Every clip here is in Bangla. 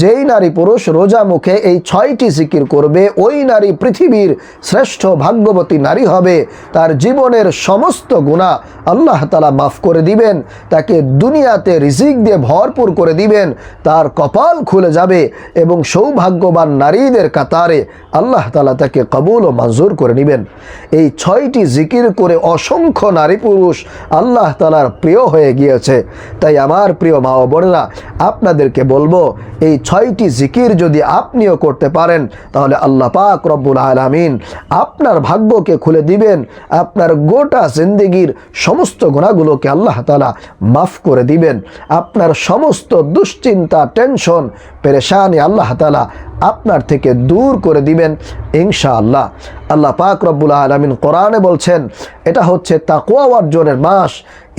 যেই নারী পুরুষ রোজা মুখে এই ছয়টি জিকির করবে, ওই নারী পৃথিবীর শ্রেষ্ঠ ভাগ্যবতী নারী হবে। তার জীবনের সমস্ত গুণা আল্লাহ তালা মাফ করে দিবেন, তাকে দুনিয়াতে রিজিক দিয়ে ভরপুর করে দিবেন, তার কপাল খুলে যাবে এবং সৌভাগ্যবান নারীদের কাতারে আল্লাহ তালা তাকে কবুল ও মঞ্জুর করে নেবেন। এই ছয়টি জিকির করে অসংখ্য নারী পুরুষ আল্লাহ তালার প্রিয় হয়ে গিয়েছে। তাই আমার প্রিয় মা বোনেরা, আপনাদেরকে বলব, এই ছয়টি জিকির যদি আপনিও করতে পারেন, তাহলে আল্লাহ পাক রব্বুল আলামিন আপনার ভাগ্যকে খুলে দিবেন, আপনার গোটা জিন্দিগির সমস্ত গুণাগুলোকে আল্লাহ তালা মাফ করে দিবেন, আপনার সমস্ত দুশ্চিন্তা, টেনশন, পেরেশানি আল্লাহ তালা আপনার থেকে দূর করে দিবেন, ইনশাআল্লাহ। আল্লাহ পাক রব্বুল আলমিন কোরআনে বলছেন, এটা হচ্ছে তাকুয়া অর্জনের মাস।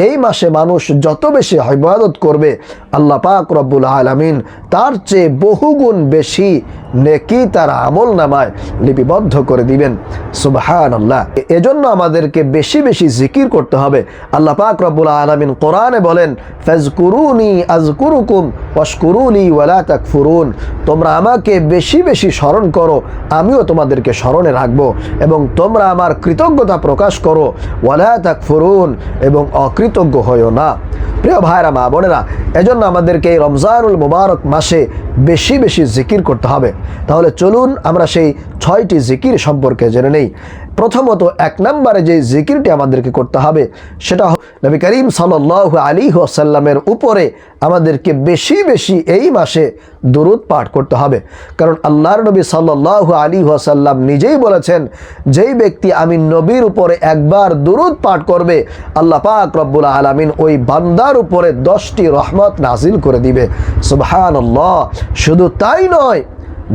এই মাসে মানুষ যত বেশি ইবাদত করবে, আল্লাহ পাক রব্বুল আলমিন তার চেয়ে বহুগুণ বেশি নেকি তার আমল নামায় লিপিবদ্ধ করে দিবেন। সুবহান আল্লাহ এজন্য আমাদেরকে বেশি বেশি জিকির করতে হবে। আল্লাহ পাক রব্বুল আলমিন কোরআনে বলেন, ফাজকুরুনি আজকুরুকুম ওয়াশকুরুলি ওয়ালা তাকফুরুন। তোমরা আমাকে বেশি বেশি স্মরণ করো, আমিও তোমাদেরকে স্মরণে রাখব এবং তোমরা আমার কৃতজ্ঞতা প্রকাশ করো। ওয়ালা তাকফুরুন এবং অকৃতজ্ঞ হইও না। প্রিয় ভাইরা, মা বোনেরা এজন্য আমাদেরকে এই রমজানুল মুবারক মাসে বেশি বেশি জিকির করতে হবে। তাহলে চলুন আমরা সেই ছয়টি জিকির সম্পর্কে জেনে নেই। প্রথমত এক নম্বরে যে জিকিরটি আমাদেরকে করতে হবে, সেটা নবী করিম সাল্লাহ আলী ওসাল্লামের উপরে আমাদেরকে বেশি বেশি এই মাসে দুরুদ পাঠ করতে হবে। কারণ আল্লাহর নবী সাল্লাহ আলী ওসাল্লাম নিজেই বলেছেন, যেই ব্যক্তি আমি নবীর উপরে একবার দুরুদ পাঠ করবে, আল্লাহ পাক রব্বুল আলমিন ওই বান্দার উপরে দশটি রহমত নাজিল করে দিবে। সুবহান শুধু তাই নয়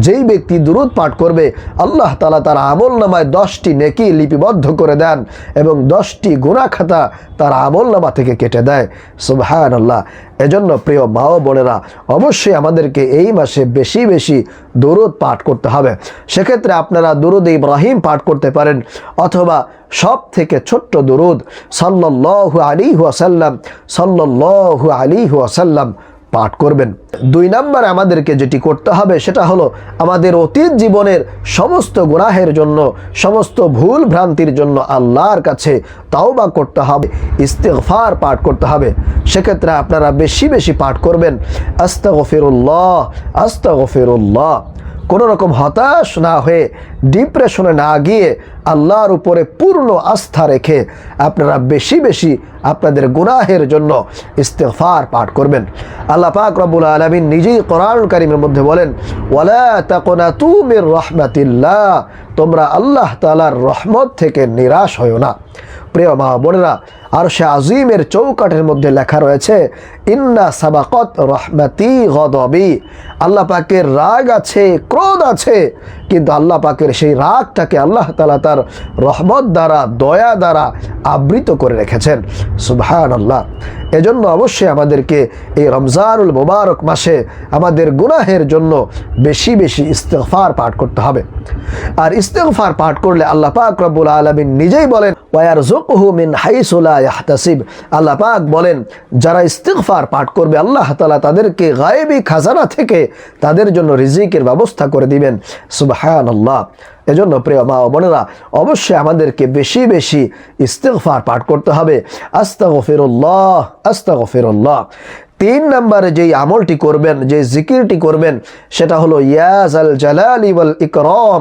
যেই ব্যক্তি দুরুদ পাঠ করবে, আল্লাহ তালা তার আমল নামায় দশটি নেকি লিপিবদ্ধ করে দেন এবং দশটি গুণা খাতা তার আমল নামা থেকে কেটে দেয়। সুবহান আল্লাহ এজন্য প্রিয় মা ও বোনেরা, অবশ্যই আমাদেরকে এই মাসে বেশি বেশি দুরুদ পাঠ করতে হবে। সেক্ষেত্রে আপনারা দুরুদ ইব্রাহিম পাঠ করতে পারেন, অথবা সব থেকে ছোট্ট দুরুদ সাল্লাল্লাহু আলী ওয়াসাল্লাম, সাল্লাল্লাহু আলী ওয়াসাল্লাম পাঠ করবেন। দুই নম্বরে আমাদেরকে যেটি করতে হবে, সেটা হলো আমাদের অতীত জীবনের সমস্ত গুনাহের জন্য, সমস্ত ভুল ভ্রান্তির জন্য আল্লাহর কাছে তাওবা করতে হবে, ইস্তেগফার পাঠ করতে হবে। সেক্ষেত্রে আপনারা বেশি বেশি পাঠ করবেন, আস্তাগফিরুল্লাহ আস্তাগফিরুল্লাহ। কোনো রকম হতাশ না হয়ে ডিপ্রেশনে না গিয়ে আল্লাহর উপরে পূর্ণ আস্থা রেখে আপনারা বেশি বেশি আপনাদের গুনাহের জন্য ইস্তেফার পাঠ করবেন। আল্লাহ পাক রব্বুল আলমিন নিজেই কোরআন কারিমের মধ্যে বলেন, ওয়ালা তুমির রহমাতিল্লাহ তোমরা আল্লাহ তালার রহমত থেকে নিরাশ হও না। প্রিয় মা বোনেরা আর সে আজিমের চৌকাঠের মধ্যে লেখা রয়েছে, ইন্না সাবাকত রহমাতি গদবি আল্লাহ পাকের রাগ আছে, ক্রোধ আছে কিন্তু আল্লাহ পাকের সেই রাগটাকে আল্লাহ তালা তার রহমত দ্বারা, দয়া দ্বারা আবৃত করে রেখেছেন। সুবহান আল্লাহ এজন্য অবশ্যই আমাদেরকে এই রমজানুল মুবারক মাসে আমাদের গুনাহের জন্য বেশি বেশি ইস্তেফার পাঠ করতে হবে। আর ইস্তেগফার পাঠ করলে আল্লাহ পাক রব্বুল আলমিন নিজেই বলেন ওয়ার জুকহু মিন হাইসুলা ইয়াহতাসিব। আল্লাহ পাক বলেন, যারা ইস্তেগফার পাঠ করবে, আল্লাহ তাআলা তাদেরকে গায়েবী খাজানা থেকে তাদের জন্য রিজিকের ব্যবস্থা করে দিবেন। সুবহানাল্লাহ। এজন্য প্রিয় মা ও বোনেরা, অবশ্যই আমাদেরকে বেশি বেশি ইস্তেগফার পাঠ করতে হবে। আস্তাগফিরুল্লাহ। আস্তাগফিরুল্লাহ। তিন নম্বরে যেই আমলটি করবেন যে জিকিরটি করবেন, সেটা হলো ইয়াজ আল জালালি ওয়াল ইকরাম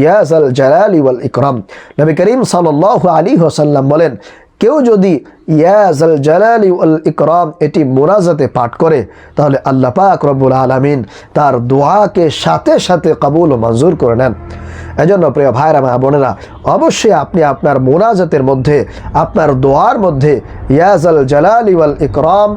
ইয়াজ আল জালালি ওয়াল ইকরাম। নবী করিম সাল্লাল্লাহু আলী হোসাল্লাম বলেন, কেউ যদি ইয়াজ আল জালালি ওয়াল ইকরাম এটি মোরাজাতে পাঠ করে, তাহলে আল্লাহ পাক রব্বুল আলামিন তার দোয়াকে সাথে সাথে কবুল ও মঞ্জুর করে নেন। এজন্য প্রিয় ভাইরা মা বোনেরা, অবশ্যই আপনি আপনার মোনাজাতের মধ্যে, আপনার দোয়ার মধ্যে ইয়াজ আল জালালি ওয়াল ইকরাম,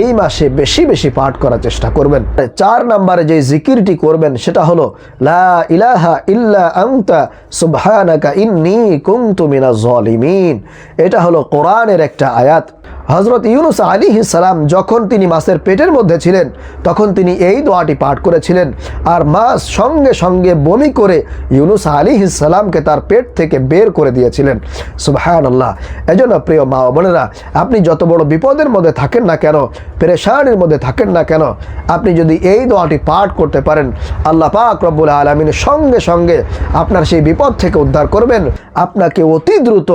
এই মাসে বেশি বেশি পাঠ করার চেষ্টা করবেন। চার নম্বরে যে জিকিরটি করবেন, সেটা হলো, লা ইলাহা ইল্লা আনতা সুবহানাকা ইন্নী কুনতু মিনাজ জালিমিন। এটা হলো কোরআনের একটা আয়াত। হজরত ইউনুস আলী সালাম যখন তিনি মাছের পেটের মধ্যে ছিলেন, তখন তিনি এই দোয়াটি পাঠ করেছিলেন। আর মাছ সঙ্গে সঙ্গে বমি করে ইউনুস আলী সালামকে তার পেট থেকে বের করে দিয়েছিলেন। সুবাহান আল্লাহ এজন্য প্রিয় মা বোনেরা, আপনি যত বড় বিপদের মধ্যে থাকেন না কেন, পেরেশানির মধ্যে থাকেন না কেন, আপনি যদি এই দোয়াটি পাঠ করতে পারেন, আল্লাহ পাক রব্বুল আলমিনের সঙ্গে সঙ্গে আপনার সেই বিপদ থেকে উদ্ধার করবেন। আপনাকে অতি দ্রুত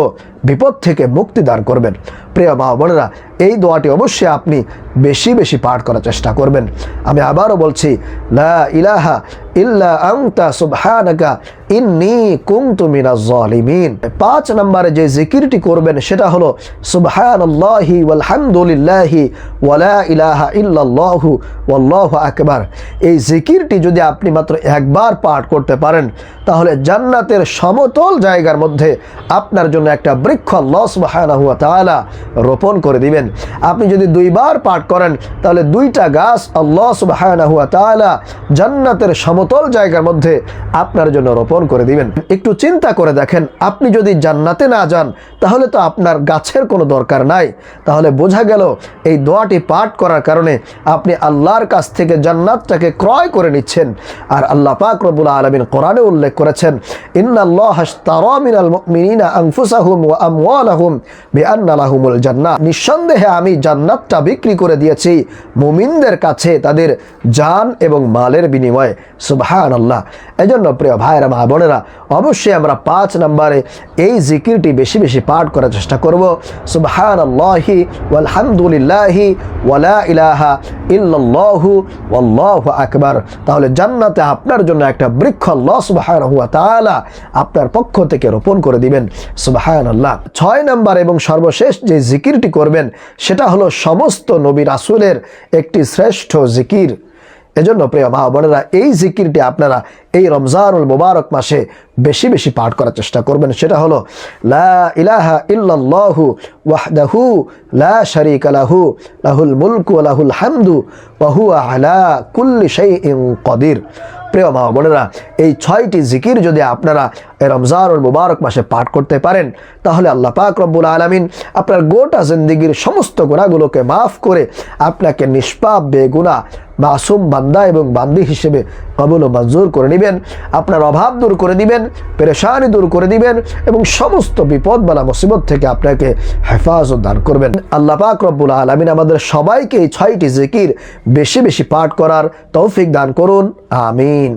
বিপদ থেকে মুক্তি দান করবেন। প্রিয় মা বোনেরা এই দোয়াটি অবশ্যই আপনি বেশি বেশি পাঠ করার চেষ্টা করবেন। আমি আবারও বলছি, লা ইলাহা ইল্লা আংতা সুবহানাকা ইন্নি কুনতু মিনাজ জালিমিন। পাঁচ নম্বরে যে জিকিরটি করবেন সেটা হলো, সুবহানাল্লাহি ওয়ালহামদুলিল্লাহি ওয়ালা ইলাহা ইল্লাল্লাহু ওয়াল্লাহু আকবার। এই জিকিরটি যদি আপনি মাত্র একবার পাঠ করতে পারেন, তাহলে জান্নাতের সমতল জায়গার মধ্যে আপনার জন্য একটা বৃক্ষ আল্লাহ সুবহানাহু ওয়া তাআলা রোপণ করে দিবেন। আপনি যদি দুইবার পাঠ করেন, তাহলে দুইটা গাছ আল্লাহ তাআলা জান্নাতের সমতল জায়গার মধ্যে আপনার জন্য রোপণ করে দিবেন। একটু চিন্তা করে দেখেন, আপনি যদি জান্নাতে না যান, তাহলে তো আপনার গাছের কোনো দরকার নাই। তাহলে বোঝা গেল, এই দোয়াটি পাঠ করার কারণে আপনি আল্লাহর কাছ থেকে জান্নাতটাকে ক্রয় করে নিচ্ছেন। আর আল্লাহ পাক রব্বুল আলামিন কোরআনে উল্লেখ করেছেন নিঃসন্দেহে আমি জান্নাতটা বিক্রি করে দিয়েছি। মুমিনদের কাছে তাদের জান এবং মালের বিনিময়ে। সুবহানাল্লাহ। এজন্য প্রিয় ভাইরা মা বোনেরা, অবশ্যই আমরা পাঁচ নম্বরে এই জিকিরটি বেশি বেশি পাঠ করার চেষ্টা করব। সুবহানাল্লাহি ওয়ালহামদুলিল্লাহি ওয়ালা ইলাহা ইল্লাল্লাহু ওয়াল্লাহু আকবার। তাহলে জান্নাতে আপনার জন্য একটা বৃক্ষ আল্লাহ সুবহানাহু ওয়া তাআলা আপনার পক্ষ থেকে রোপণ করে দিবেন। সুবহানাল্লাহ। ছয় নম্বর এবং সর্বশেষ যে জিকিরটি করবেন, সেটা হলো সমস্ত নবী রাসূলের একটি শ্রেষ্ঠ জিকির। এজন্য প্রিয় মা বোনেরা এই জিকিরটি আপনারা এই রমজানুল মুবারক মাসে বেশি বেশি পাঠ করার চেষ্টা করবেন। সেটা হলো, লা ইলাহা ইল্লাল্লাহু ওয়াহদাহু লা শারীকা লাহু, লাহুল মুলকু ওয়া লাহুল হামদু ওয়া হুয়া আলা কুল্লি শাইইন কদির। প্রিয় মা বোনেরা, এই ছয়টি জিকির যদি আপনারা রমজানুল মুবারক মাসে পাঠ করতে পারেন, তাহলে আল্লাহ পাক রব্বুল আলমিন আপনার গোটা জিন্দিগির সমস্ত গুণাগুলোকে মাফ করে আপনাকে নিষ্পাপ বেগুনা মাসুম বান্দা এবং বান্দি হিসেবে কবল ও মঞ্জুর করে নেবেন। আপনার অভাব দূর করে দিবেন, পেরেশানি দূর করে দিবেন এবং সমস্ত বিপদ বালা মুসিবত থেকে আপনাকে হেফাজত দান করবেন। আল্লাহ পাক রব্বুল আলমিন আমাদের সবাইকে এই ছয়টি জিকির বেশি বেশি পাঠ করার তৌফিক দান করুন। আমিন।